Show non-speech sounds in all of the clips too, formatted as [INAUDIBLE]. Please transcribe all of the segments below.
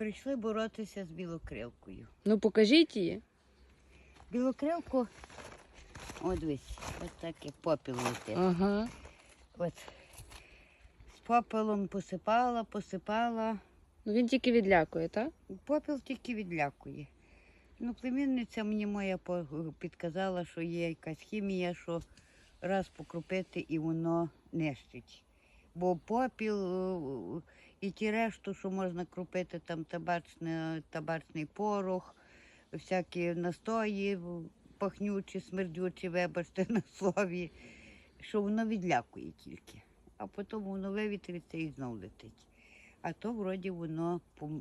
Прийшли боротися з білокрилкою. Ну покажіть її. Білокрилку, от дивись, ось так як попіл летить. Ага. От. З попелом посипала, посипала. Ну він тільки відлякує, так? Попіл тільки відлякує. Ну, племінниця мені моя підказала, що є якась хімія, що раз покропити і воно нищить. Бо попіл і ті решту, що можна кропити, там табачне, табачний порох, всякі настої, пахнючі, смердючі, вибачте [LAUGHS] на слові, що воно відлякує тільки. А потім воно вивітриться і знов летить. А то вроді воно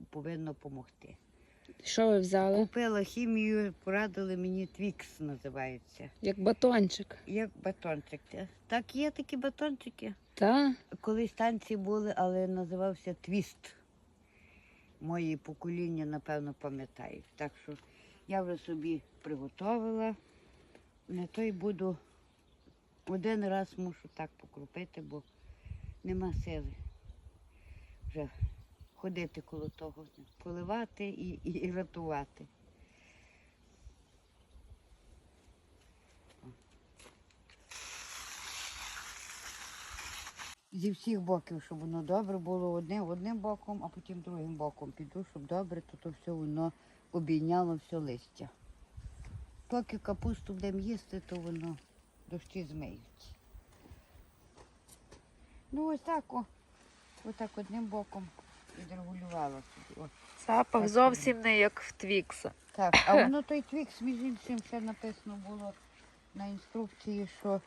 повинно допомогти. Що ви взяли? Купила хімію, порадили мені твікс називається. Як батончик. Як батончик. Так є такі батончики. Та? Колись танці були, але називався твіст. Мої покоління, напевно, пам'ятають. Так що я вже собі приготовила. На то й буду один раз мушу так покрупити, бо нема сили вже ходити коло того, поливати і, і, і рятувати. Зі всіх боків, щоб воно добре було одним, одним боком, а потім другим боком піду, щоб добре, то, то все воно обійняло все листя. Поки капусту будемо їсти, то воно дощі змиють. Ну ось так, о, ось так одним боком відрегулювала собі. О. Запах Так, зовсім не як в Твікса. Так, а воно той твікс, між іншим, ще написано було на інструкції, що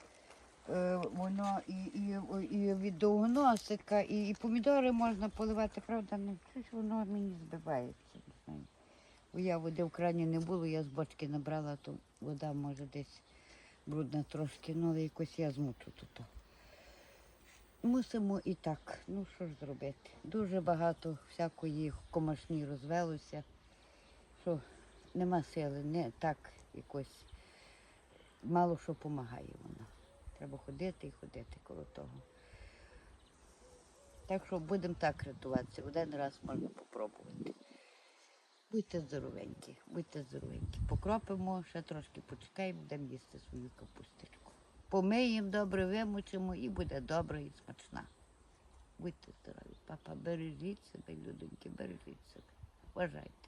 воно і, і, і від довгоносика, і, і помідори можна поливати, правда, не щось воно мені збивається. Не знаю. Бо я води в крані не було, я з бочки набрала, то вода може десь брудна трошки, ну але якось я змучу тут. Мусимо і так. Ну що ж зробити? Дуже багато всякої комашні розвелося, що нема сили, не так якось мало що допомагає вона. Треба ходити і ходити коло того. Так що будемо так рятуватися. Один раз можна попробувати. Будьте здоровенькі, будьте здоровенькі. Покропимо, ще трошки почекаємо, будемо їсти свою капусточку. Помиємо добре, вимочимо і буде добре і смачна. Будьте здорові. Папа, бережіть себе, людоньки, бережіть себе. Вважайте.